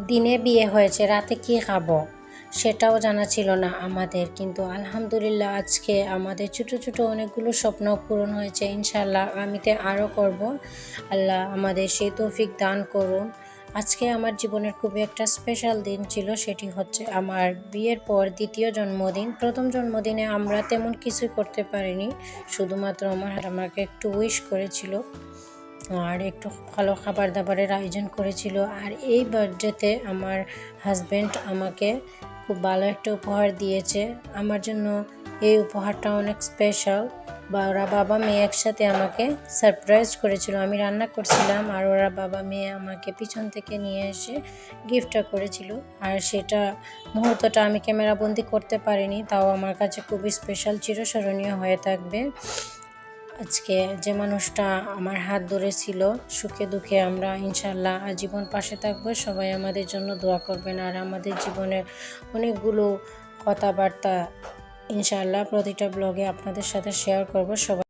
দিনে বিয়ে হয়েছে, রাতে কি খাব? সেটাও জানা ছিল না আমাদের। কিন্তু আলহামদুলিল্লাহ আজকে আমাদের ছোটো ছোটো অনেকগুলো স্বপ্ন পূরণ হয়েছে ইনশাল্লাহ আমিতে আরও করব। আল্লাহ আমাদের সেই তৌফিক দান করুন। আজকে আমার জীবনের খুবই একটা স্পেশাল দিন ছিল, সেটি হচ্ছে আমার বিয়ের পর দ্বিতীয় জন্মদিন। প্রথম জন্মদিনে আমরা তেমন কিছুই করতে পারিনি, শুধুমাত্র আমার আমাকে একটু উইশ করেছিল। আর একটু ভালো খাবার দাবারের আয়োজন করেছিল। আর এই বার্থডেতে আমার হাজব্যান্ড আমাকে খুব ভালো একটা উপহার দিয়েছে। আমার জন্য এই উপহারটা অনেক স্পেশাল বা ওরা বাবা মেয়ে একসাথে আমাকে সারপ্রাইজ করেছিল। আমি রান্না করছিলাম আর ওরা বাবা মেয়ে আমাকে পিছন থেকে নিয়ে এসে গিফটটা করেছিল। আর সেটা মুহূর্তটা আমি ক্যামেরাবন্দি করতে পারিনি। তাও আমার কাছে খুবই স্পেশাল চিরস্মরণীয় হয়ে থাকবে। আজকে যে মানুষটা আমার হাত ধরে ছিল, সুখে দুঃখে আমরা ইনশাল্লাহ আজীবন পাশে থাকব। সবাই আমাদের জন্য দোয়া করবেন। আর আমাদের জীবনের অনেকগুলো কথাবার্তা ইনশাল্লাহ প্রতিটা ব্লগে আপনাদের সাথে শেয়ার করব। সবাই